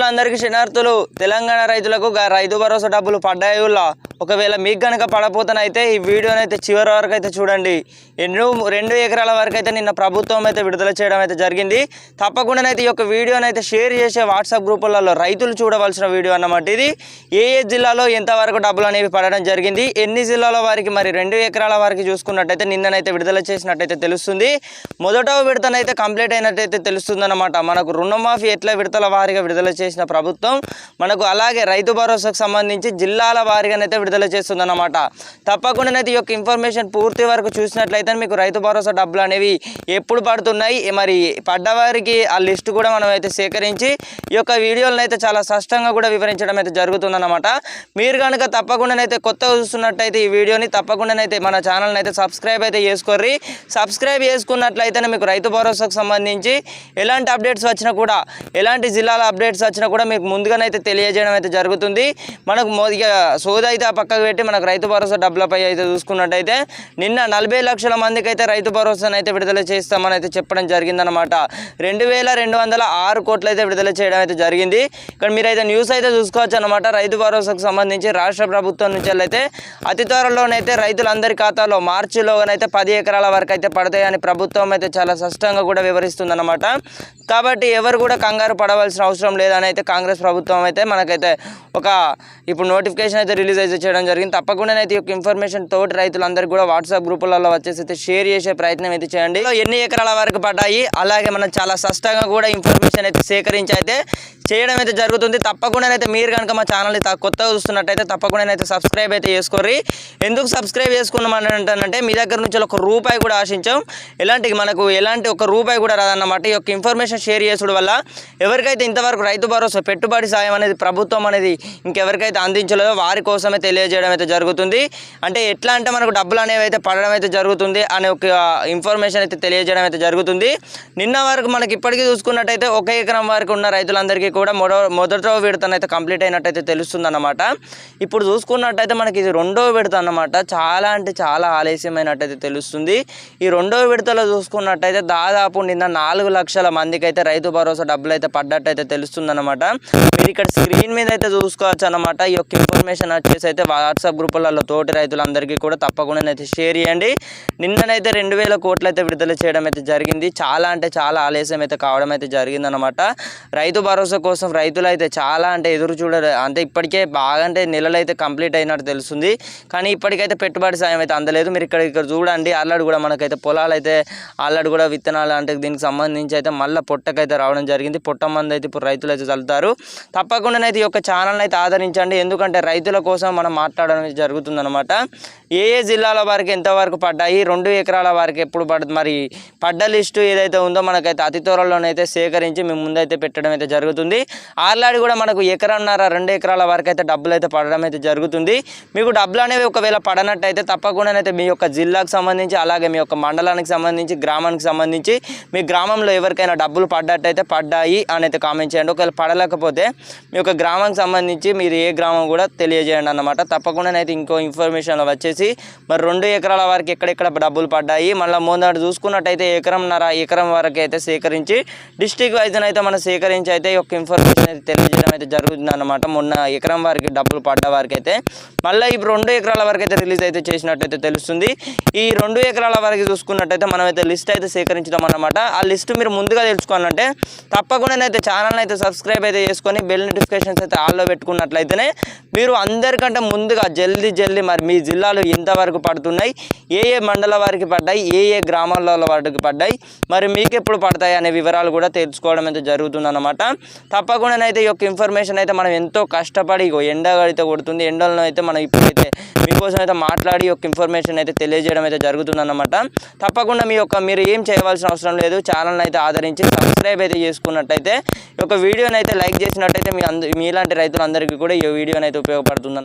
అందరికీ శనార్థులు తెలంగాణ రైతులకు రైతు భరోసా డబ్బులు పడ్డాయి ఒకవేళ మీకు కనుక పడపోతనైతే ఈ వీడియోని అయితే చివరి వరకు అయితే చూడండి. ఎన్నో రెండు ఎకరాల వరకు అయితే నిన్న ప్రభుత్వం అయితే విడుదల చేయడం అయితే జరిగింది. తప్పకుండానైతే ఈ యొక్క వీడియోని అయితే షేర్ చేసే వాట్సాప్ గ్రూపులలో రైతులు చూడవలసిన వీడియో అన్నమాట ఇది. ఏ ఏ జిల్లాలో ఎంతవరకు డబ్బులు అనేవి పడడం జరిగింది ఎన్ని జిల్లాల వారికి మరి రెండు ఎకరాల వారికి చూసుకున్నట్టయితే నిన్ననైతే విడుదల చేసినట్టయితే తెలుస్తుంది. మొదట విడతనైతే కంప్లీట్ అయినట్టయితే తెలుస్తుంది అనమాట మనకు రుణమాఫీ ఎట్లా విడతల వారిగా విడుదల చేసిన ప్రభుత్వం మనకు అలాగే రైతు భరోసాకు సంబంధించి జిల్లాల వారిగానైతే విడుదల చేస్తుందన్నమాట. తప్పకుండానైతే ఈ యొక్క ఇన్ఫర్మేషన్ పూర్తి వరకు చూసినట్లయితే మీకు రైతు భరోసా డబ్బులు అనేవి ఎప్పుడు పడుతున్నాయి? మరి పడ్డవారికి ఆ లిస్ట్ కూడా మనం అయితే సేకరించి ఈ యొక్క వీడియోలను అయితే చాలా స్పష్టంగా కూడా వివరించడం అయితే జరుగుతుందన్నమాట. మీరు కనుక తప్పకుండానైతే కొత్తగా చూస్తున్నట్టయితే ఈ వీడియోని తప్పకుండానైతే మన ఛానల్ని అయితే సబ్స్క్రైబ్ అయితే చేసుకోర్రి. సబ్స్క్రైబ్ చేసుకున్నట్లయితేనే మీకు రైతు భరోసాకు సంబంధించి ఎలాంటి అప్డేట్స్ వచ్చినా కూడా ఎలాంటి జిల్లాల అప్డేట్స్ వచ్చినా కూడా మీకు ముందుగానైతే తెలియజేయడం అయితే జరుగుతుంది. మనకు మొదటిగా సోదైతే అయితే పక్కకు పెట్టి మనకు రైతు భరోసా డబ్బులపై అయితే చూసుకున్నట్టయితే నిన్న నలభై లక్షల మందికి అయితే రైతు భరోసాను అయితే విడుదల చేస్తామని అయితే చెప్పడం జరిగిందనమాట రెండు వేల రెండు వందల ఆరు కోట్లు అయితే విడుదల చేయడం అయితే జరిగింది. ఇక్కడ మీరైతే న్యూస్ అయితే చూసుకోవచ్చు అనమాట రైతు భరోసాకు సంబంధించి రాష్ట్ర ప్రభుత్వం నుంచి అయితే అతి త్వరలోనైతే రైతులందరి ఖాతాలో మార్చిలోనైతే పది ఎకరాల వరకు అయితే పడతాయని ప్రభుత్వం అయితే చాలా స్పష్టంగా కూడా వివరిస్తుందన్నమాట. కాబట్టి ఎవరు కూడా కంగారు పడవలసిన అవసరం లేదని అయితే కాంగ్రెస్ ప్రభుత్వం అయితే మనకైతే ఒక ఇప్పుడు నోటిఫికేషన్ అయితే రిలీజ్ అయితే చేయడం జరిగింది. తప్పకుండా అయితే ఈ యొక్క ఇన్ఫర్మేషన్ తోటి రైతులందరికీ కూడా వాట్సాప్ గ్రూపులలో వచ్చేసి అయితే షేర్ చేసే ప్రయత్నం అయితే చేయండి. ఎన్ని ఎకరాల వరకు పడ్డాయి? అలాగే మనం చాలా స్పష్టంగా కూడా ఇన్ఫర్మేషన్ అయితే సేకరించి అయితే చేయడం అయితే జరుగుతుంది. తప్పకుండా అయితే మీరు కనుక మా ఛానల్ని కొత్తగా చూస్తున్నట్టయితే తప్పకుండా అయితే సబ్స్క్రైబ్ అయితే చేసుకోర్రి. ఎందుకు సబ్స్క్రైబ్ చేసుకున్నామని అంటానంటే మీ దగ్గర నుంచి ఒక రూపాయి కూడా ఆశించాం. ఎలాంటి మనకు ఎలాంటి ఒక రూపాయి కూడా రాదన్నమాట. ఈ యొక్క ఇన్ఫర్మేషన్ షేర్ చేసుడు వల్ల ఎవరికైతే ఇంతవరకు రైతు భరోసా పెట్టుబడి సాయం అనేది ప్రభుత్వం అనేది ఇంకెవరికైతే అందించలేదో వారి కోసమే తెలియజేయడం అయితే జరుగుతుంది. అంటే ఎట్లా అంటే మనకు డబ్బులు అనేవి అయితే పడడం అయితే జరుగుతుంది అనే ఒక ఇన్ఫర్మేషన్ అయితే తెలియజేయడం అయితే జరుగుతుంది. నిన్న వరకు మనకి ఇప్పటికీ చూసుకున్నట్టయితే ఒక ఎకరం వరకు ఉన్న రైతులందరికీ కూడా మొదట మొదట విడతనైతే కంప్లీట్ అయినట్టయితే తెలుస్తుంది అనమాట ఇప్పుడు చూసుకున్నట్టయితే మనకి ఇది రెండో విడత అన్నమాట చాలా అంటే చాలా ఆలస్యమైనట్టయితే తెలుస్తుంది. ఈ రెండో విడతలో చూసుకున్నట్టయితే దాదాపు నిన్న నాలుగు లక్షల మందికి అయితే రైతు భరోసా డబ్బులు అయితే పడ్డట్టయితే తెలుస్తుంది అనమాట మీరు ఇక్కడ స్క్రీన్ మీద అయితే చూసుకోవచ్చు అనమాట ఈ యొక్క ఇన్ఫర్మేషన్ వచ్చేసి అయితే వాట్సాప్ గ్రూపులలో తోటి రైతులందరికీ కూడా తప్పకుండా అయితే షేర్ చేయండి. నిన్ననైతే రెండు వేల కోట్లు అయితే విడుదల చేయడం అయితే జరిగింది. చాలా అంటే చాలా ఆలస్యం అయితే కావడం అయితే జరిగింది అనమాట రైతు భరోసా కోసం రైతులు అయితే చాలా అంటే ఎదురు చూడరు. అంటే ఇప్పటికే బాగా అంటే నెలలు అయితే కంప్లీట్ అయినట్టు తెలుస్తుంది. కానీ ఇప్పటికైతే పెట్టుబడి సాయం అయితే అందలేదు. మీరు ఇక్కడ ఇక్కడ చూడండి అల్లడు కూడా మనకైతే పొలాలు అయితే అల్లడు కూడా విత్తనాలు అంటే దీనికి సంబంధించి అయితే మళ్ళీ పొట్టకైతే రావడం జరిగింది. పొట్ట మంది అయితే ఇప్పుడు రైతులు అయితే చల్లుతారు. తప్పకుండానైతే ఈ యొక్క ఛానల్ని అయితే ఆదరించండి. ఎందుకంటే రైతుల కోసం మనం మాట్లాడడం అయితే జరుగుతుందన్నమాట. ఏ ఏ జిల్లాల వారికి ఎంతవరకు పడ్డాయి రెండు ఎకరాల వారికి ఎప్పుడు పడుతుంది మరి పడ్డ లిస్టు ఏదైతే ఉందో మనకైతే అతి త్వరలోనైతే సేకరించి మేము ముందైతే పెట్టడం అయితే జరుగుతుంది. ఆల్రెడీ కూడా మనకు ఎకరన్నర రెండు ఎకరాల వరకు అయితే డబ్బులు అయితే పడడం అయితే జరుగుతుంది. మీకు డబ్బులు అనేవి ఒకవేళ పడనట్టయితే తప్పకుండానైతే మీ యొక్క జిల్లాకు సంబంధించి అలాగే మీ యొక్క మండలానికి సంబంధించి గ్రామానికి సంబంధించి మీ గ్రామంలో ఎవరికైనా డబ్బులు పడ్డట్టయితే పడ్డాయి అని అయితే కామెంట్ చేయండి. ఒకవేళ పడలేకపోతే మీ యొక్క గ్రామానికి సంబంధించి మీరు ఏ గ్రామం కూడా తెలియజేయండి అన్నమాట. తప్పకుండానైతే ఇంకో ఇన్ఫర్మేషన్ వచ్చేసి మరి రెండు ఎకరాల వరకు ఎక్కడెక్కడ డబ్బులు పడ్డాయి మళ్ళీ ముందట చూసుకున్నట్టయితే ఎకరంన్నర ఎకరం వరకు అయితే సేకరించి డిస్టిక్ వైజ్ అయితే మనం సేకరించి అయితే ఈ యొక్క ఇన్ఫర్మేషన్ అయితే తెలియజేయడం అయితే జరుగుతుంది అనమాట మొన్న ఎకరం వారికి డబ్బులు పడ్డ వారికి అయితే మళ్ళీ ఇప్పుడు రెండు ఎకరాల వరకు అయితే రిలీజ్ అయితే చేసినట్టయితే తెలుస్తుంది. ఈ రెండు ఎకరాల వరకు చూసుకున్నట్టయితే మనం అయితే లిస్ట్ అయితే సేకరించడం అన్నమాట. ఆ లిస్ట్ మీరు ముందుగా తెలుసుకోవాలంటే తప్పకుండా అయితే ఛానల్ అయితే సబ్స్క్రైబ్ అయితే చేసుకొని బెల్ నోటిఫికేషన్స్ అయితే ఆల్లో పెట్టుకున్నట్లయితేనే మీరు అందరికంటే ముందుగా జల్దీ జల్దీ మరి మీ జిల్లాలో ఎంతవరకు పడుతున్నాయి ఏ ఏ మండల వారికి పడ్డాయి ఏ ఏ గ్రామాల వారికి పడ్డాయి మరి మీకు ఎప్పుడు పడతాయి అనే వివరాలు కూడా తెలుసుకోవడం అయితే జరుగుతుందన్నమాట. తప్పకుండా అయితే ఈ యొక్క ఇన్ఫర్మేషన్ అయితే మనం ఎంతో కష్టపడి ఇగో ఎండ కొడుతుంది. ఎండలను అయితే మనం ఇప్పుడైతే మీకోసం అయితే మాట్లాడి యొక్క ఇన్ఫర్మేషన్ అయితే తెలియజేయడం అయితే జరుగుతుందన్నమాట. తప్పకుండా మీ యొక్క మీరు ఏం చేయవలసిన అవసరం లేదు. ఛానల్ని అయితే ఆదరించి సబ్స్క్రైబ్ అయితే చేసుకున్నట్టయితే ఈ యొక్క వీడియోని అయితే లైక్ చేసినట్టయితే మీ అంద మీలాంటి రైతులందరికీ కూడా ఈ వీడియోని అయితే ఉపయోగపడుతుంది